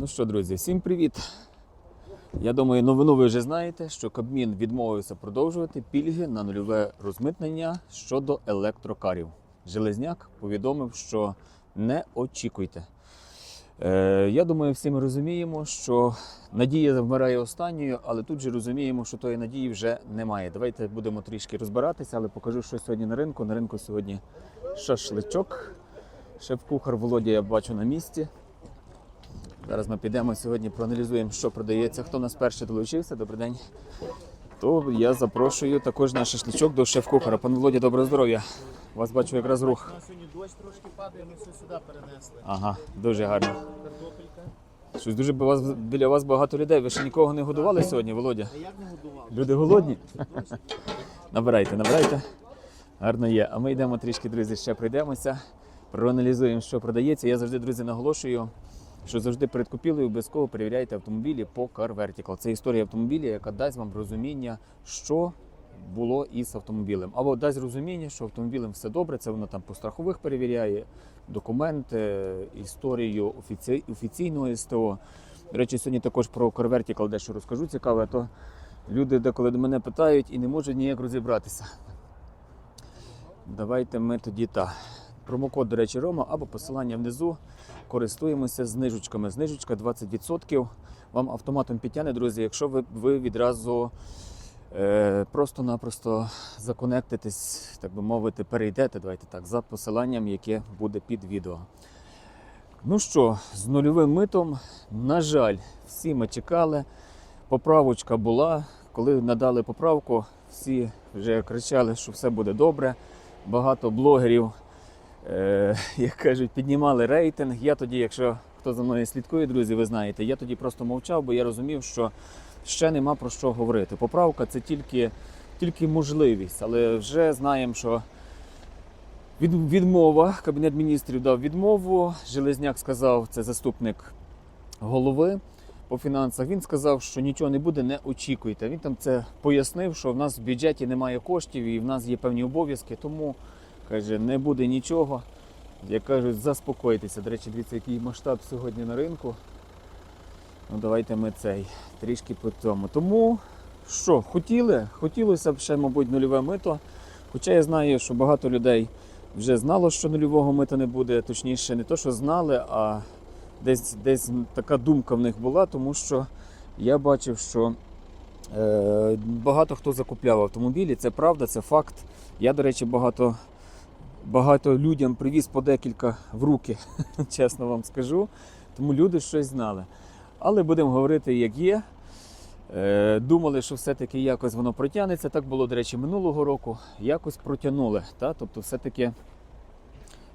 Ну що, друзі, всім привіт! Я думаю, новину ви вже знаєте, що Кабмін відмовився продовжувати пільги на нульове розмитнення щодо електрокарів. Железняк повідомив, що не очікуйте. Е, я думаю, всі ми розуміємо, що надія вмирає останньою, але тут же розуміємо, що тої надії вже немає. Давайте будемо трішки розбиратися, але покажу, що сьогодні на ринку. На ринку сьогодні шашличок. Шеф-кухар Володя я бачу на місці. Зараз ми підемо сьогодні, проаналізуємо, що продається. Хто нас перший долучився, добрий день. То я запрошую також на шашличок до шеф-кухара. Пане Володя, доброго здоров'я. Вас бачу якраз рух. У нас сьогодні дощ трошки падає, ми все сюди перенесли. Ага, дуже гарно. Картопелька. Щось дуже вас, біля вас багато людей. Ви ще нікого не годували сьогодні, Володя? А як не годував? Люди голодні? Набирайте, набирайте. Гарно є. А ми йдемо трішки, друзі, ще пройдемося, проаналізуємо, що продається. Я завжди, друзі, наголошую, що завжди перед купівлею обов'язково перевіряйте автомобілі по Car Vertical. Це історія автомобіля, яка дасть вам розуміння, що було із автомобілем. Або дасть розуміння, що автомобілем все добре, це воно там по страхових перевіряє, документи, історію офіці... офіційного СТО. До речі, сьогодні також про Car Vertical дещо розкажу цікаве, то люди деколи до мене питають і не можуть ніяк розібратися. Давайте ми тоді так. Промокод, до речі, Рома або посилання внизу. Користуємося знижечками. Знижечка 20%. Вам автоматом підтягне, друзі, якщо ви, ви відразу е, просто-напросто законектитесь, так би мовити, перейдете, давайте так, за посиланням, яке буде під відео. Ну що, з нульовим митом, на жаль, всі ми чекали. Поправочка була. Коли надали поправку, всі вже кричали, що все буде добре. Багато блогерів, е, як кажуть, піднімали рейтинг. Я тоді, якщо хто за мною слідкує, друзі, ви знаєте, я тоді просто мовчав, бо я розумів, що ще нема про що говорити. Поправка це тільки, тільки можливість, але вже знаємо, що від, відмова, Кабінет міністрів дав відмову. Железняк сказав, це заступник голови по фінансах. Він сказав, що нічого не буде, не очікуйте. Він там це пояснив, що в нас в бюджеті немає коштів і в нас є певні обов'язки, тому каже, не буде нічого. Як кажуть, заспокойтеся. До речі, дивіться, який масштаб сьогодні на ринку. Ну, давайте ми цей трішки по цьому. Тому що, хотіли? Хотілося б ще, мабуть, нульове мито. Хоча я знаю, що багато людей вже знало, що нульового мита не буде. Точніше, не то, що знали, а десь, десь така думка в них була, тому що я бачив, що е, багато хто закупляв автомобілі. Це правда, це факт. Я, до речі, багато, багато людям привіз по декілька в руки, чесно вам скажу. Тому люди щось знали. Але будемо говорити, як є. Е, Думали, що все-таки якось воно протягнеться. Так було, до речі, минулого року. Якось протягнули. Та? Тобто, все-таки,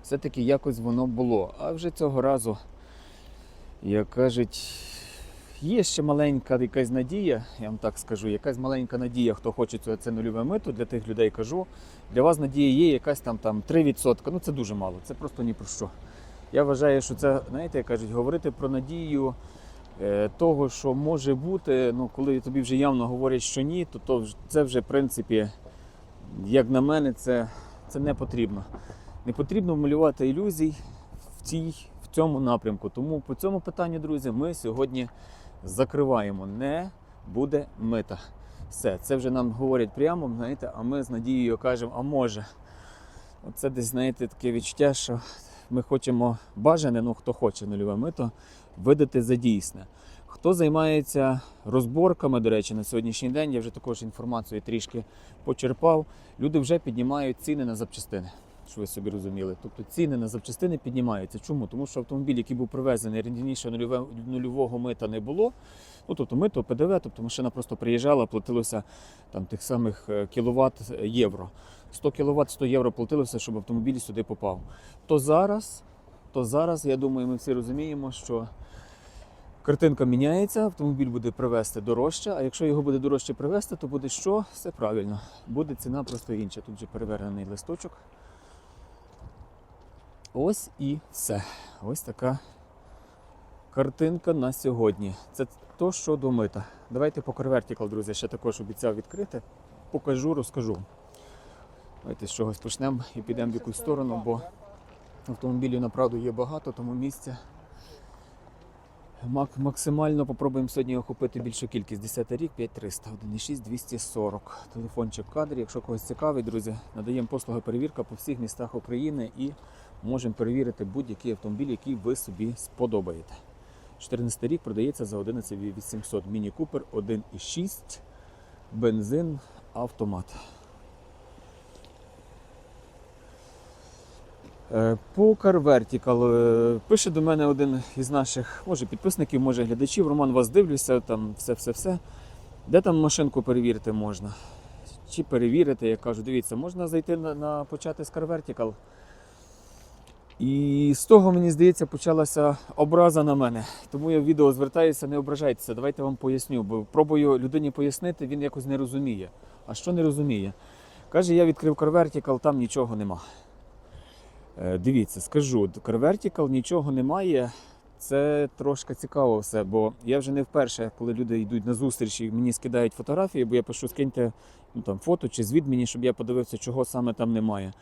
все-таки якось воно було. А вже цього разу, як кажуть, є ще маленька якась надія, я вам так скажу, якась маленька надія, хто хоче це, нульове мито, для тих людей кажу. Для вас надія є якась там, там 3%. Ну це дуже мало, це просто ні про що. Я вважаю, що це, знаєте, як кажуть, говорити про надію е, того, що може бути, ну коли тобі вже явно говорять, що ні, то, то це вже в принципі, як на мене, це, це не потрібно. Не потрібно малювати ілюзій в, цій, в цьому напрямку. Тому по цьому питанню, друзі, ми сьогодні закриваємо. Не буде мита. Все, це вже нам говорять прямо, знаєте, а ми з надією кажемо, а може. Оце десь, знаєте, таке відчуття, що ми хочемо бажане, ну хто хоче нульове мито, видати за дійсне. Хто займається розборками, до речі, на сьогоднішній день, я вже також інформацію трішки почерпав. Люди вже піднімають ціни на запчастини. Що ви собі розуміли? Тобто ціни на запчастини піднімаються. Чому? Тому що автомобіль, який був привезений раніше нульове, нульового мита не було. Ну тобто мито, ПДВ, тобто машина просто приїжджала, платилося там тих самих е, кіловат євро. 100 кВт 100 євро платилося, щоб автомобіль сюди попав. То зараз, то зараз, я думаю, ми всі розуміємо, що картинка міняється, автомобіль буде привезти дорожче, а якщо його буде дорожче привезти, то буде що? Все правильно. Буде ціна просто інша. Тут же перевернений листочок. Ось і все. Ось така картинка на сьогодні. Це то, що до мита. Давайте по Vertical, друзі, ще також обіцяв відкрити. Покажу, розкажу. Давайте з чогось почнемо і підемо в якусь сторону, бо автомобілів направду є багато, тому місця Мак- максимально попробуємо сьогодні охопити більшу кількість. 10 рік 5300, 1,6 240. Телефончик в кадрі. Якщо когось цікавить, друзі, надаємо послуги перевірка по всіх містах України і можемо перевірити будь-який автомобіль, який ви собі сподобаєте. 14 рік продається за 11 800. Міні Купер 1,6, бензин, автомат. Е, По Car Vertical е, пише до мене один із наших, може підписників, може глядачів. Роман, вас дивлюся, там все-все-все. Де там машинку перевірити можна? Чи перевірити, я кажу, дивіться, можна зайти на, на почати з Car Vertical. І з того, мені здається, почалася образа на мене. Тому я в відео звертаюся, не ображайтеся. Давайте вам поясню, бо пробую людині пояснити, він якось не розуміє. А що не розуміє? Каже, я відкрив CarVertical, там нічого нема. Е, Дивіться, скажу, CarVertical нічого немає. Це трошки цікаво все, бо я вже не вперше, коли люди йдуть на зустріч і мені скидають фотографії, бо я пишу, скиньте ну, там, фото чи звіт мені, щоб я подивився, чого саме там немає.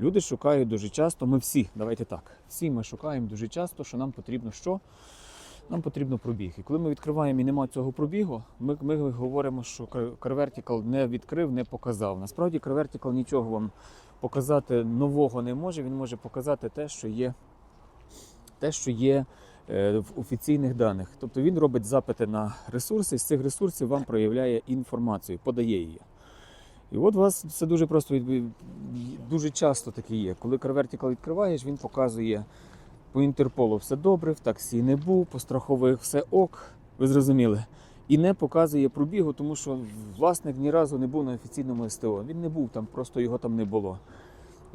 Люди шукають дуже часто, ми всі, давайте так, всі ми шукаємо дуже часто, що нам потрібно що? Нам потрібно пробіг. І коли ми відкриваємо і немає цього пробігу, ми, ми говоримо, що Car не відкрив, не показав. Насправді Car нічого вам показати нового не може. Він може показати те, що є, те, що є в офіційних даних. Тобто він робить запити на ресурси, з цих ресурсів вам проявляє інформацію, подає її. І от у вас все дуже просто дуже часто таке є. Коли Car Vertical відкриваєш, він показує по Інтерполу все добре, в таксі не був, по страхових все ок. Ви зрозуміли. І не показує пробігу, тому що власник ні разу не був на офіційному СТО. Він не був там, просто його там не було.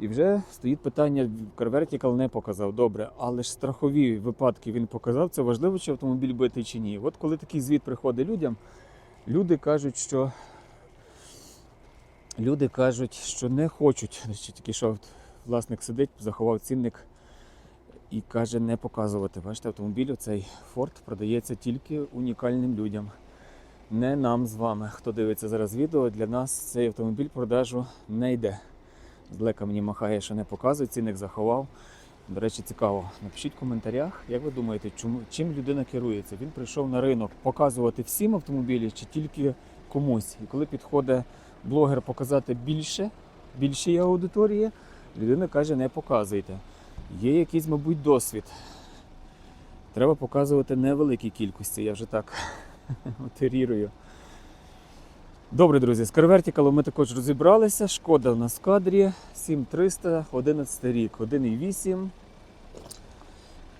І вже стоїть питання: Vertical не показав добре, але ж страхові випадки він показав. Це важливо, чи автомобіль битий чи ні. От коли такий звіт приходить людям, люди кажуть, що люди кажуть, що не хочуть. Значить, Тільки що власник сидить, заховав цінник і каже не показувати. Бачите, автомобіль цей Ford продається тільки унікальним людям. Не нам з вами. Хто дивиться зараз відео, для нас цей автомобіль продажу не йде. Злека мені махає, що не показує, цінник заховав. До речі, цікаво. Напишіть в коментарях, як ви думаєте, чому, чим людина керується? Він прийшов на ринок показувати всім автомобілі чи тільки комусь. І коли підходить блогер показати більше, більшій аудиторії, людина каже, не показуйте. Є якийсь, мабуть, досвід. Треба показувати невеликій кількості, я вже так отерірую. Добре, друзі, з CarVertical ми також розібралися. Шкода в нас в кадрі 7300, 11 рік, 1,8.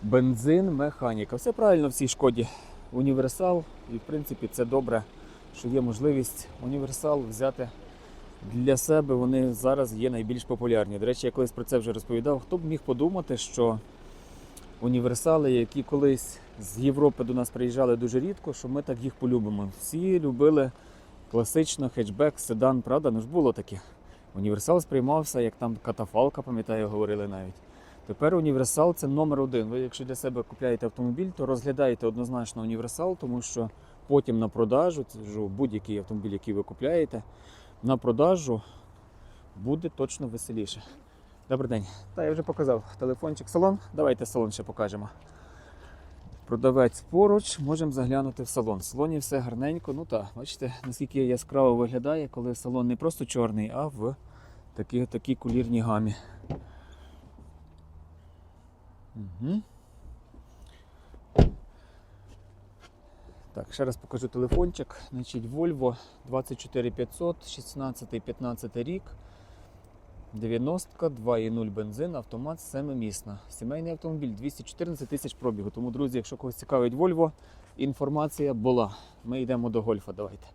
Бензин, механіка. Все правильно в цій шкоді. Універсал. І в принципі це добре, що є можливість універсал взяти для себе. Вони зараз є найбільш популярні. До речі, я колись про це вже розповідав. Хто б міг подумати, що універсали, які колись з Європи до нас приїжджали дуже рідко, що ми так їх полюбимо. Всі любили класично хетчбек, седан, правда? Ну ж було таке. Універсал сприймався, як там катафалка, пам'ятаю, говорили навіть. Тепер універсал це номер один. Ви, якщо для себе купляєте автомобіль, то розглядайте однозначно універсал, тому що потім на продажу, це ж будь-який автомобіль, який ви купляєте, на продажу буде точно веселіше. Добрий день. Та я вже показав телефончик салон. Давайте салон ще покажемо. Продавець поруч, можемо заглянути в салон. В салоні все гарненько. Ну так, бачите, наскільки яскраво виглядає, коли салон не просто чорний, а в такій, такій кулірній гамі. Угу. Так, ще раз покажу телефончик. Значить, Volvo 24500, 16-15 рік. 90 2,0 бензин, автомат семимісна. Сімейний автомобіль 214 тисяч пробігу. Тому, друзі, якщо когось цікавить Volvo, інформація була. Ми йдемо до гольфа. Давайте.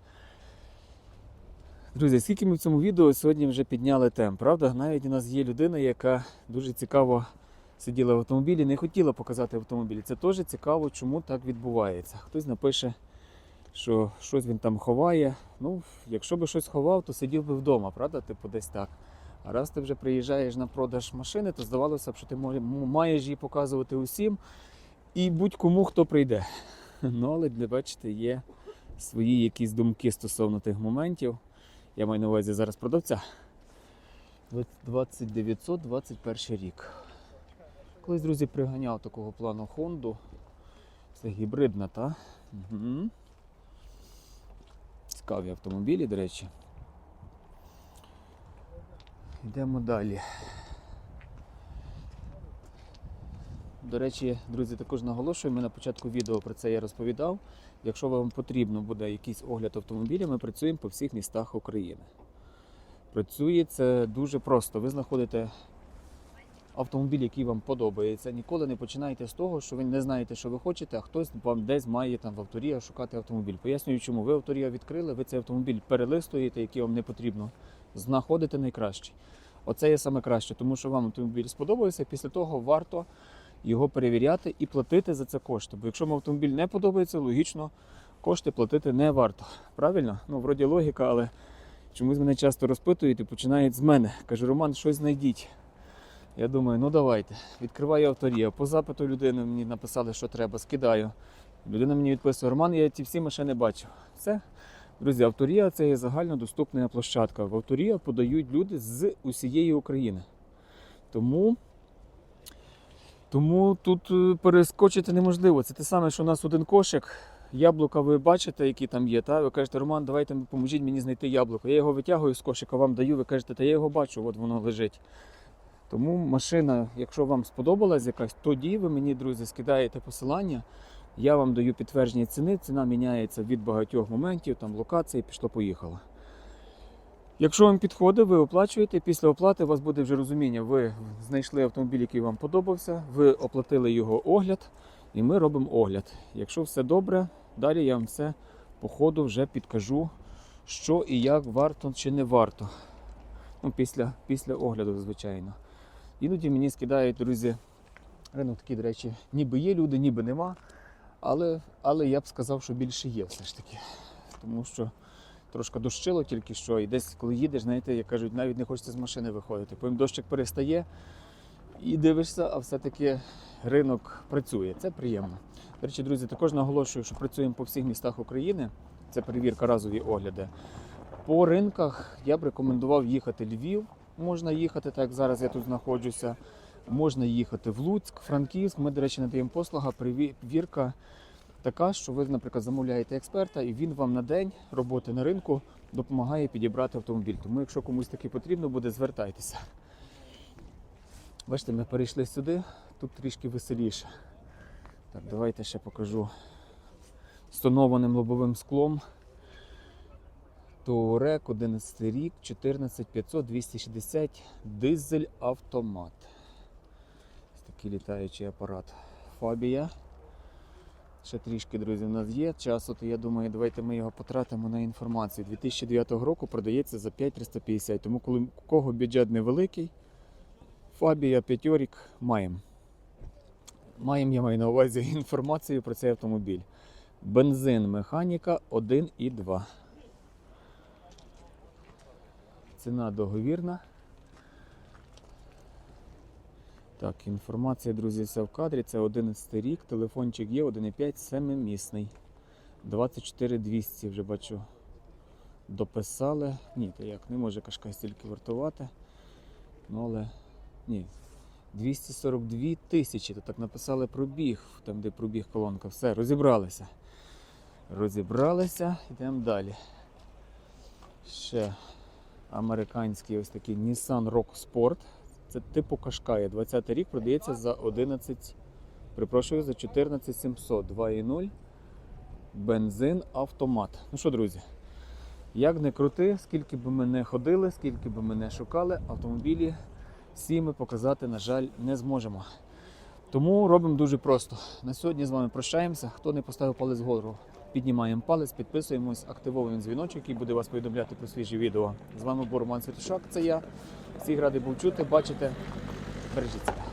Друзі, скільки ми в цьому відео сьогодні вже підняли темп, правда? Навіть у нас є людина, яка дуже цікаво сиділа в автомобілі, не хотіла показати автомобіль. Це теж цікаво, чому так відбувається. Хтось напише, що щось він там ховає. Ну, якщо би щось ховав, то сидів би вдома, правда? Типу десь так. А раз ти вже приїжджаєш на продаж машини, то здавалося б, що ти маєш її показувати усім і будь-кому, хто прийде. Ну, але бачите, є свої якісь думки стосовно тих моментів. Я маю на увазі зараз продавця. 2921 рік. Колись, друзі, приганяв такого плану Хонду. Це гібридна, та? Угу. Цікаві автомобілі, до речі. Йдемо далі. До речі, друзі, також наголошую, ми на початку відео про це я розповідав. Якщо вам потрібно буде якийсь огляд автомобіля, ми працюємо по всіх містах України. Працює це дуже просто. Ви знаходите автомобіль, який вам подобається. Ніколи не починайте з того, що ви не знаєте, що ви хочете, а хтось вам десь має там в авторія шукати автомобіль. Пояснюю, чому ви авторія відкрили, ви цей автомобіль перелистуєте, який вам не потрібно, знаходите найкращий. Оце є саме краще, тому що вам автомобіль сподобався. Після того варто його перевіряти і платити за це кошти. Бо якщо вам автомобіль не подобається, логічно кошти платити не варто. Правильно? Ну, вроді логіка, але чомусь мене часто розпитують і починають з мене. Каже, Роман, щось знайдіть. Я думаю, ну давайте. Відкриваю авторія. По запиту людини мені написали, що треба, скидаю. Людина мені відписує, Роман, я ці всі машини бачив. Все. Друзі, авторія це є загальнодоступна площадка. В авторія подають люди з усієї України. Тому, тому тут е, перескочити неможливо. Це те саме, що у нас один кошик. Яблука ви бачите, які там є. Та? Ви кажете, Роман, давайте поможіть мені знайти яблуко. Я його витягую з кошика, вам даю, ви кажете, та я його бачу, от воно лежить. Тому машина, якщо вам сподобалась якась, тоді ви мені, друзі, скидаєте посилання. Я вам даю підтвердження ціни. Ціна міняється від багатьох моментів, там локації, пішло-поїхало. Якщо вам підходить, ви оплачуєте. Після оплати у вас буде вже розуміння. Ви знайшли автомобіль, який вам подобався, ви оплатили його огляд, і ми робимо огляд. Якщо все добре, далі я вам все по ходу вже підкажу, що і як варто чи не варто. Ну, після, після огляду, звичайно. Іноді мені скидають, друзі, ринок такий, до речі, ніби є люди, ніби нема. Але, але я б сказав, що більше є все ж таки. Тому що трошки дощило тільки що, і десь, коли їдеш, знаєте, як кажуть, навіть не хочеться з машини виходити. Потім дощик перестає і дивишся, а все-таки ринок працює. Це приємно. До речі, друзі, також наголошую, що працюємо по всіх містах України. Це перевірка разові огляди. По ринках я б рекомендував їхати Львів. Можна їхати, так як зараз я тут знаходжуся. Можна їхати в Луцьк, Франківськ. Ми, до речі, надаємо послуга, перевірка така, що ви, наприклад, замовляєте експерта, і він вам на день роботи на ринку допомагає підібрати автомобіль. Тому, якщо комусь таки потрібно буде, звертайтеся. Бачите, ми перейшли сюди, тут трішки веселіше. Так, давайте ще покажу з лобовим склом. Touareg 11 рік, 14500, 260, дизель автомат. Такий літаючий апарат. Фабія. Ще трішки, друзі, в нас є часу, то я думаю, давайте ми його потратимо на інформацію. 2009 року продається за 5350. Тому коли у кого бюджет невеликий, Фабія п'ятьорік маємо. Маємо, я маю на увазі інформацію про цей автомобіль. Бензин механіка 1 і 2. Ціна договірна. Так, інформація, друзі, вся в кадрі. Це 11 рік, телефончик є, 1,5, семимісний. 24200 вже бачу. Дописали. Ні, то як, не може кашка стільки вартувати. Ну, але ні. 242 тисячі. То так написали пробіг, там де пробіг колонка. Все, розібралися. Розібралися, йдемо далі. Ще американський ось такий Nissan Rock Sport. Це типу Кашкая. 20 рік продається за 11, припрошую, за 14 700. 2,0. Бензин, автомат. Ну що, друзі, як не крути, скільки би ми не ходили, скільки би ми не шукали, автомобілі всі ми показати, на жаль, не зможемо. Тому робимо дуже просто. На сьогодні з вами прощаємося. Хто не поставив палець вгору, піднімаємо палець, підписуємось, активовуємо дзвіночок, який буде вас повідомляти про свіжі відео. З вами був Роман Святошак, це я. Всіх радий був чути, бачите. Бережіть себе.